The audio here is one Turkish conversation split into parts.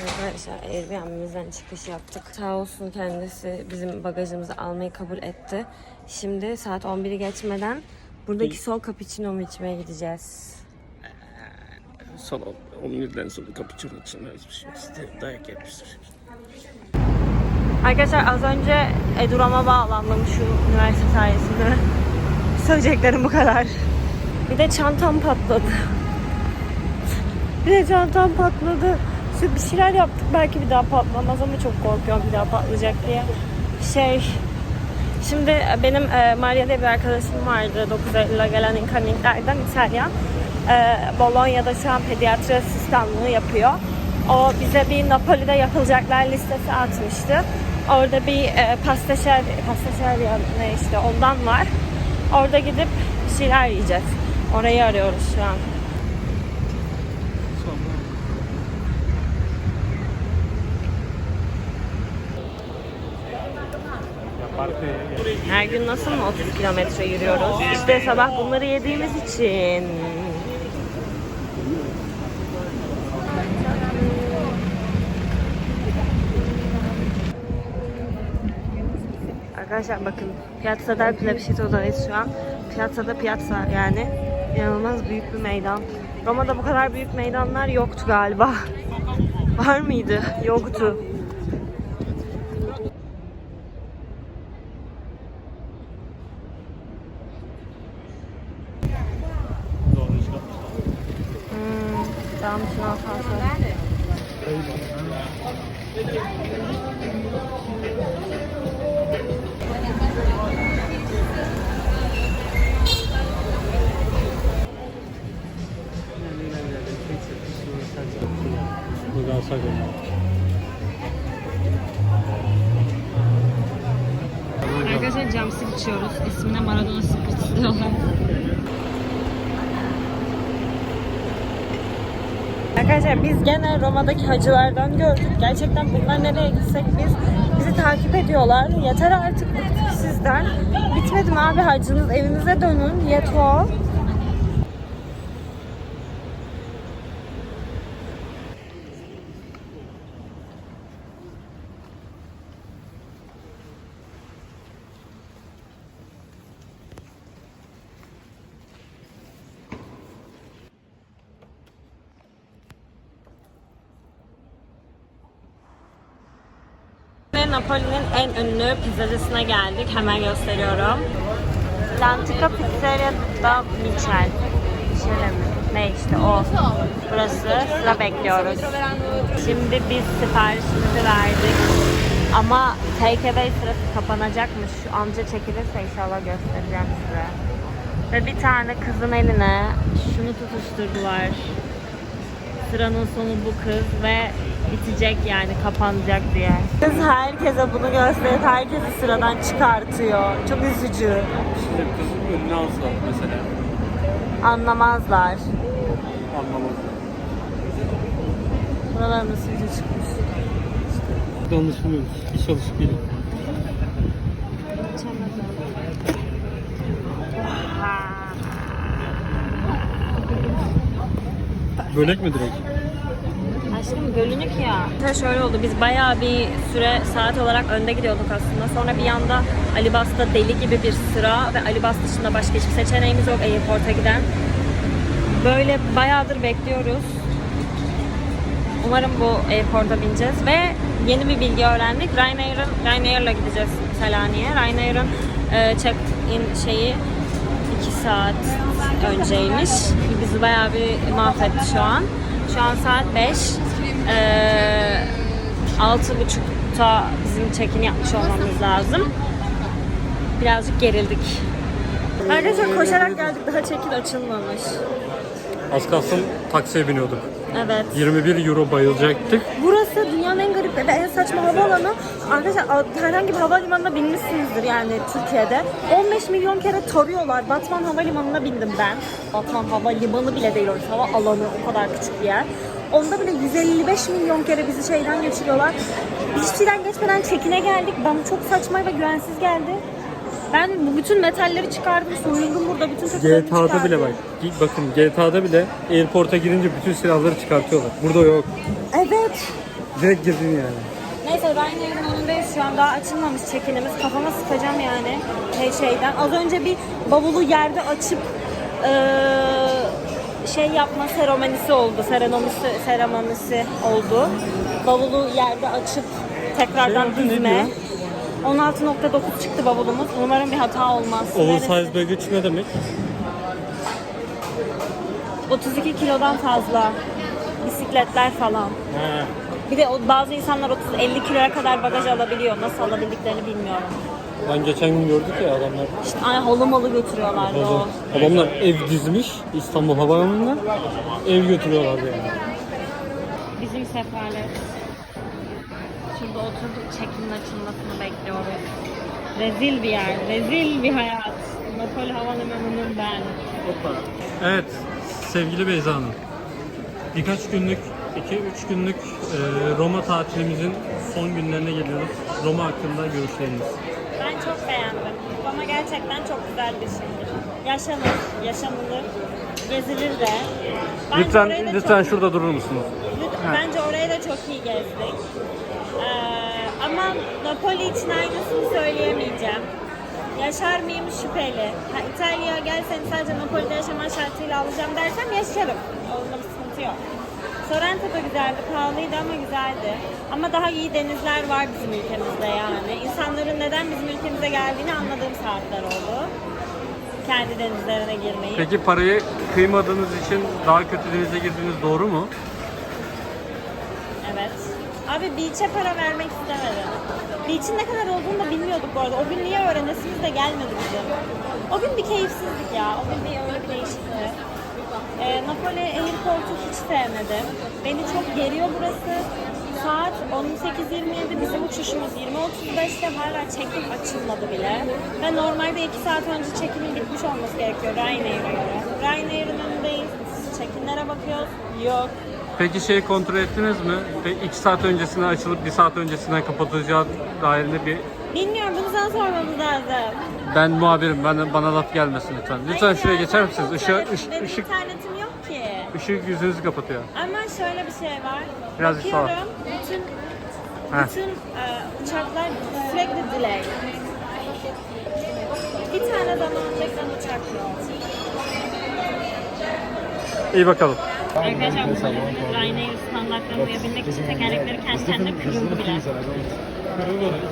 Arkadaşlar Airbnb'mizden çıkış yaptık. Sağ olsun kendisi bizim bagajımızı almayı kabul etti. Şimdi saat 11'i geçmeden buradaki sol cappuccino'mu içmeye gideceğiz. Son 11'den sonra cappuccino içilmez bir şey. Dayak yemiştir. Arkadaşlar az önce Eduram'a bağlandım şu üniversite sayesinde. Söyleyeceklerim bu kadar. Bir de çantam patladı. Bir de çantam patladı. Şu bir şeyler yaptık belki bir daha patlamaz ama çok korkuyorum bir daha patlayacak diye. Şey Şimdi benim e, Maria diye bir arkadaşım vardı 9 Eylül'e gelen incominglerden İtalyan. E, Bologna'da şu an pediatri asistanlığı yapıyor. O bize bir Napoli'de yapılacaklar listesi atmıştı. Orada bir e, pasteşer, pasteşer ya ne işte ondan var. Orada gidip bir şeyler yiyeceğiz. Orayı arıyoruz şu an. Her gün nasıl mı 30 kilometre yürüyoruz? İşte sabah bunları yediğimiz için. Arkadaşlar bakın Piazza del Plebiscito'dayız şu an. Piazza'da piazza yani inanılmaz büyük bir meydan. Roma'da bu kadar büyük meydanlar yoktu galiba. Var mıydı? Yoktu. Hmm, tamam şunu alsam Burada alsak Arkadaşlar camsır içiyoruz. İsmine Maradona Spritz diyorlar. Arkadaşlar biz gene Roma'daki hacılardan gördük. Gerçekten bunlar nereye gitsek biz bizi takip ediyorlar. Yeter artık sizden. Bitmedi mi abi hacınız? Evinize dönün. Yeto. Napoli'nin en ünlü pizzacısına geldik. Hemen gösteriyorum. L'Antica Pizzeria da Michel. Şöyle mi? Ne işte o. Burası. Sıra bekliyoruz. Şimdi biz siparişimizi verdik. Ama takeaway sırası kapanacakmış. Şu amca çekilirse inşallah göstereceğim size. Ve bir tane kızın eline şunu tutuşturdular. Sıranın sonu bu kız ve bitecek yani kapanacak diye. Kız herkese bunu gösterip herkesi sıradan çıkartıyor. Çok üzücü. Şimdi kız önüne alsa mesela Anlamazlar. anlamaz. Buraların ısıcı çıkmış. Anlaşılmıyoruz. İş alışık gelin. Bölek mi direkt? Aşkım bölünük ya. Şöyle oldu biz bayağı bir süre saat olarak önde gidiyorduk aslında. Sonra bir anda Alibas'ta deli gibi bir sıra ve Alibas dışında başka hiçbir seçeneğimiz yok Airport'a giden. Böyle bayağıdır bekliyoruz. Umarım bu airport'a bineceğiz ve yeni bir bilgi öğrendik. Ryanair'ın Ryanair'la gideceğiz Selanik'e. Ryanair'ın e, check-in şeyi 2 saat önceymiş. Bizi bayağı bir mahvetti şu an. Şu an saat 5. Ee, 6.30'da bizim check-in yapmış olmamız lazım. Birazcık gerildik. Arkadaşlar koşarak geldik. Daha check-in açılmamış. Az kalsın taksiye biniyorduk. Evet. 21 euro bayılacaktık. Burası dünyanın en garip ve en saçma havaalanı. Arkadaşlar herhangi bir havalimanına binmişsinizdir yani Türkiye'de. 15 milyon kere tarıyorlar. Batman Havalimanı'na bindim ben. Batman Havalimanı bile değil orası. Hava alanı o kadar küçük bir yer. Onda bile 155 milyon kere bizi şeyden geçiriyorlar. Hiçbir şeyden geçmeden çekine geldik. Bana çok saçma ve güvensiz geldi. Ben bu bütün metalleri çıkardım, soyundum burada bütün takılarımı GTA'da çıkardım. bile bak. Bakın GTA'da bile airport'a girince bütün silahları çıkartıyorlar. Burada yok. Evet. Direkt girdin yani. Neyse Ryanair'in önündeyiz şu an daha açılmamış çekinimiz. Kafama sıkacağım yani şey şeyden. Az önce bir bavulu yerde açıp eee, şey yapma seremonisi oldu. Serenomisi, seremonisi oldu. Bavulu yerde açıp tekrardan Şey diyor? 16.9 çıktı bavulumuz. Umarım bir hata olmaz. Oversize Neresi? baggage ne demek? 32 kilodan fazla. Bisikletler falan. He. Bir de o, bazı insanlar 30-50 kiloya kadar bagaj alabiliyor. Nasıl alabildiklerini bilmiyorum. Lan geçen gün gördük ya adamlar. İşte ay halı malı götürüyorlardı o. Adamlar ev dizmiş İstanbul Havalimanı'ndan. Ev götürüyorlardı yani. Bizim sefalet. Şurada oturduk çekimin açılmasını bekliyoruz. Rezil bir yer, rezil bir hayat. Napoli Havalimanı'nın ben. Evet sevgili Beyza Hanım. Birkaç günlük, 2-3 günlük e, Roma tatilimizin son günlerine geliyoruz. Roma hakkında görüşleriniz. Ben çok beğendim. Roma gerçekten çok güzel bir şehir. Yaşanır, yaşanılır, gezilir de. Bence Lütfen orayı da lütfen çok- şurada durur musunuz? Lütfen, bence orayı da çok iyi gezdik. Ee, ama Napoli için aynısını söyleyemeyeceğim. Yaşar mıyım şüpheli. Ha, İtalya'ya gelseniz sadece Napoli'de yaşaman şartıyla alacağım dersem yaşarım. Onda bir sıkıntı yok. Sorrento da güzeldi, pahalıydı ama güzeldi. Ama daha iyi denizler var bizim ülkemizde yani. İnsanların neden bizim ülkemize geldiğini anladığım saatler oldu. Kendi denizlerine girmeyi. Peki parayı kıymadığınız için daha kötü denize girdiniz doğru mu? Abi beach'e para vermek istemedim. Beach'in ne kadar olduğunu da bilmiyorduk bu arada. O gün niye öğrenesiniz de gelmedi bize. O gün bir keyifsizlik ya. O gün bir öyle bir değişikti. Ee, Napoli Airport'u hiç sevmedim. Beni çok geriyor burası. Saat 18.27 bizim uçuşumuz 20.35'te hala check-in açılmadı bile. Ve normalde 2 saat önce check-in'in bitmiş olması gerekiyor Ryanair'e göre. Ryanair'in önündeyiz. Checkin'lere bakıyoruz. Yok. Peki şey kontrol ettiniz mi? 2 saat öncesine açılıp 1 saat öncesinden kapatacağı dairinde bir... Bilmiyorum bunu sana sormamız lazım. Ben muhabirim, ben, bana laf gelmesin lütfen. Lütfen Hayır şuraya ya, geçer ben misiniz? Işığı, ettim. ışık, Benim ışık, internetim yok ki. ışık yüzünüzü kapatıyor. Ama şöyle bir şey var. Birazcık sağa. Bakıyorum bütün, Heh. bütün e, uçaklar sürekli delay. Bir tane zamanında giden uçak yok. İyi bakalım. Arkadaşlar bu Ryanair standartlarına uyabilmek için tekerlekleri kendi kendine kırıldı bile.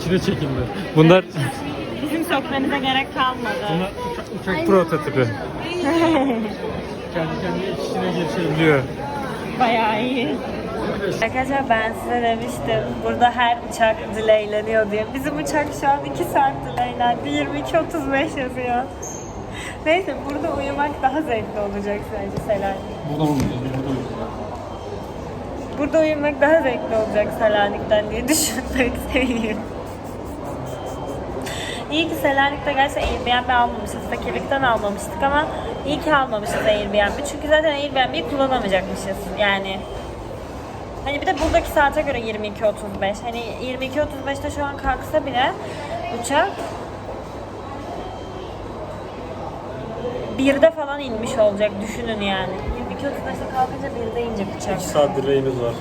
İçine çekildi. Bunlar, Bizim sökmemize gerek kalmadı. uçak prototipi. Kendi kendine içine geçebiliyor. Bayağı iyi. Arkadaşlar ben size demiştim burada her uçak delayleniyor diye. Bizim uçak şu an 2 saat delaylendi. 22.35 yazıyor. Neyse burada uyumak daha zevkli olacak sence olmayacak, buradan olmayacak. Burada uyumak daha zevkli olacak Selanik'ten diye düşünmekteyim. İyi ki Selanik'te gerçekten Airbnb almamışız. Fakirlikten almamıştık ama iyi ki almamışız Airbnb. Çünkü zaten Airbnb'yi kullanamayacakmışız. Yani Hani bir de buradaki saate göre 22.35. Hani 22.35'te şu an kalksa bile uçak birde falan inmiş olacak düşünün yani. 22.35'te kalkınca birde inecek uçak. 2 saat dileğimiz var.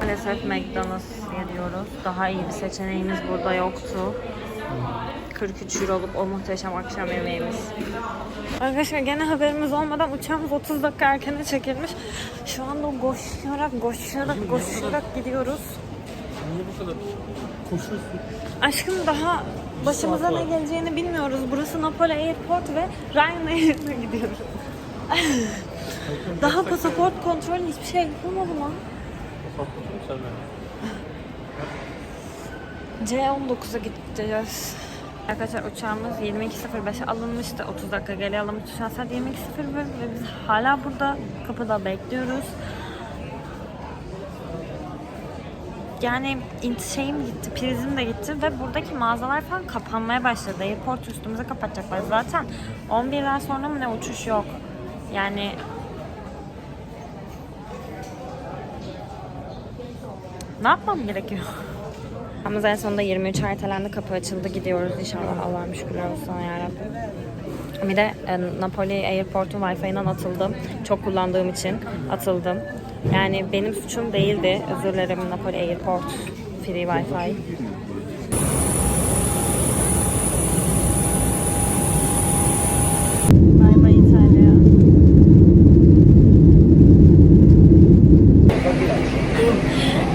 Maalesef McDonald's yediyoruz. Daha iyi bir seçeneğimiz burada yoktu. 43 euroluk o muhteşem akşam yemeğimiz. Arkadaşlar gene haberimiz olmadan uçağımız 30 dakika erkene çekilmiş. Şu anda koşarak, koşarak, koşarak gidiyoruz. Koşuyorsun? Aşkım daha başımıza ne geleceğini bilmiyoruz. Burası Napoli Airport ve Ryanair'e gidiyoruz. daha pasaport kontrolü hiçbir şey yapılmadı mı? C19'a gideceğiz. Arkadaşlar uçağımız 22.05'e alınmıştı. 30 dakika geri alınmıştı. Şu an saat 22.01 ve biz hala burada kapıda bekliyoruz. Yani şeyim gitti, prizim de gitti ve buradaki mağazalar falan kapanmaya başladı. Airport üstümüze kapatacaklar. Zaten 11'den sonra mı ne uçuş yok. Yani ne yapmam gerekiyor? Ama en sonunda 23 ertelendi, kapı açıldı, gidiyoruz inşallah. Allah'ım şükürler olsun yarabbim. Bir de e, Napoli Airport'un Wi-Fi'den atıldım. Çok kullandığım için atıldım. Yani benim suçum değildi. Özür dilerim Napoli Airport Free Wi-Fi.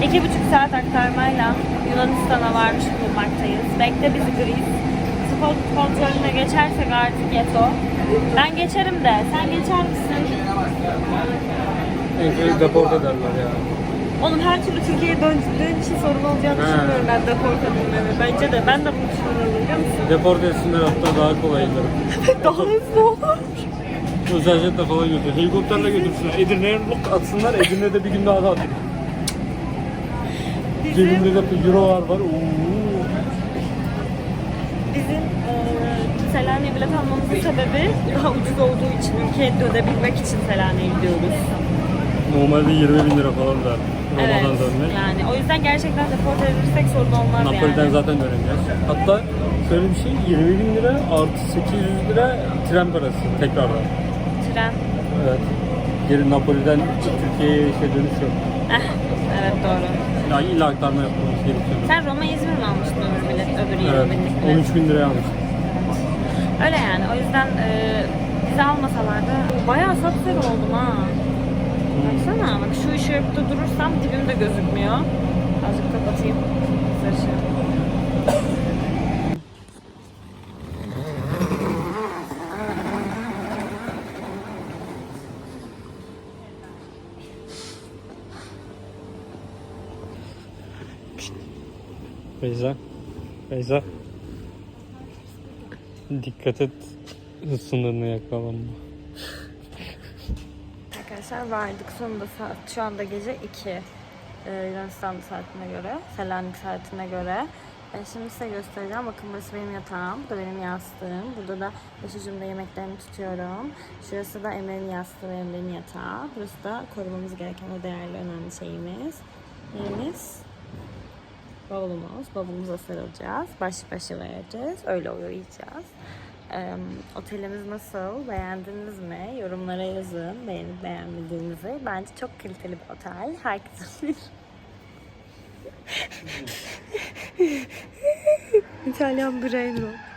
İki buçuk saat aktarmayla Yunanistan'a varmış bulunmaktayız. Bekle bizi Greece. Spot kontrolüne geçersek artık yeto. Ben geçerim de sen geçer misin? Deport ederler ya. Oğlum her türlü Türkiye'ye döndüğün için sorun olacağını He. düşünmüyorum ben deport edilmemi. Bence de ben de bunu düşünüyorum biliyor musun? Deport etsinler hatta daha kolaydır. Daha hızlı olur. Özel jetle falan götür. Helikopterle götürsünler. Edirne'ye lok atsınlar. Edirne'de bir gün daha da atayım. Bizim, Cebimde de eurolar var. Oo. bizim eee Selanik'e bilet almamızın sebebi daha ucuz olduğu için ülkeye dönebilmek için Selanik'e gidiyoruz. Normalde 20 bin lira falan da Evet. Roma'dan dönmek. Yani o yüzden gerçekten deport edilirsek sorun olmaz Napoli'den yani. zaten döneceğiz. Hatta şöyle bir şey 20 bin lira artı 800 lira tren parası tekrardan. Tren. Evet. Geri Napoli'den Türkiye'ye işte dönüş yok. Evet doğru. Ya illa aktarma yapmamız gerekiyor. Sen Roma İzmir mi almıştın öbür bilet, öbür Evet. bindik bilet? 13 bin liraya almıştım. Öyle yani. O yüzden e, bizi almasalardı bayağı sapsarı oldum ha. Baksana bak şu ışıkta durursam dibim de gözükmüyor. Azıcık kapatayım. Sarışı. Beyza. Beyza. Dikkat et. Sınırını yakalanma. Arkadaşlar vardık sonunda saat şu anda gece 2 ee, Yunanistan saatine göre Selanik saatine göre. Ee, şimdi size göstereceğim. Bakın burası benim yatağım bu da benim yastığım. Burada da başucumda yemeklerimi tutuyorum. Şurası da Emre'nin yastığı ve Emre'nin yatağı burası da korumamız gereken o değerli önemli şeyimiz neyimiz? Bavulumuz. Bavulumuza sarılacağız. Baş başa vereceğiz. Öyle uyuyacağız Ee, otelimiz nasıl? Beğendiniz mi? Yorumlara yazın. Beğenip beğenmediğinizi. Bence çok kaliteli bir otel. Herkesin İtalyan brain rot.